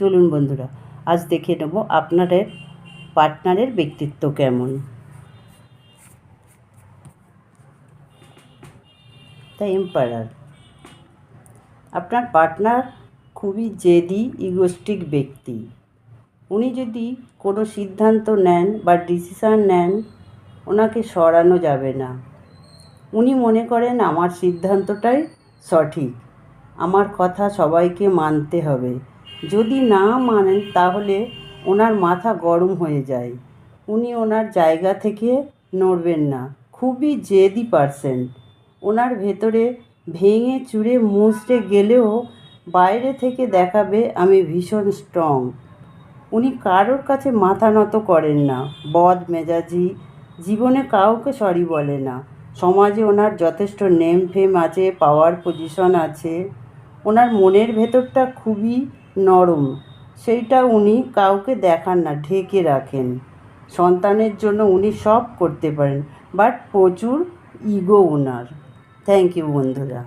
চলুন বন্ধুরা, আজ দেখে নেব আপনাদের পার্টনারের ব্যক্তিত্ব কেমন। দ্য এম্পায়ার আপনার পার্টনার খুবই জেদি ইগোস্টিক ব্যক্তি। উনি যদি কোনো সিদ্ধান্ত নেন বা ডিসিশান নেন, ওনাকে সরানো যাবে না। উনি মনে করেন, আমার সিদ্ধান্তটাই সঠিক। আমার কথা সবাইকে মানতে হবে। যদি না মানেন তাহলে ওনার মাথা গরম হয়ে যায়। উনি ওনার জায়গা থেকে নড়বেন না। খুবই জেদি পারসেন ওনার ভেতরে ভেঙে চুরে মুচড়ে গেলেও বাইরে থেকে দেখাবে আমি ভীষণ স্ট্রং। উনি কারোর কাছে মাথা নত করেন না। বদ মেজাজি, জীবনে কাউকে সরি বলে না। সমাজে ওনার যথেষ্ট নেম ফেম আছে পাওয়ার পজিশন আছে। ওনার মনের ভেতরটা খুবই নরম। সেইটা উনি কাউকে দেখান না, ঢেকে রাখেন। সন্তানের জন্য উনি সব করতে পারেন, বাট প্রচুর ইগো ওনার থ্যাংক ইউ বন্ধুরা।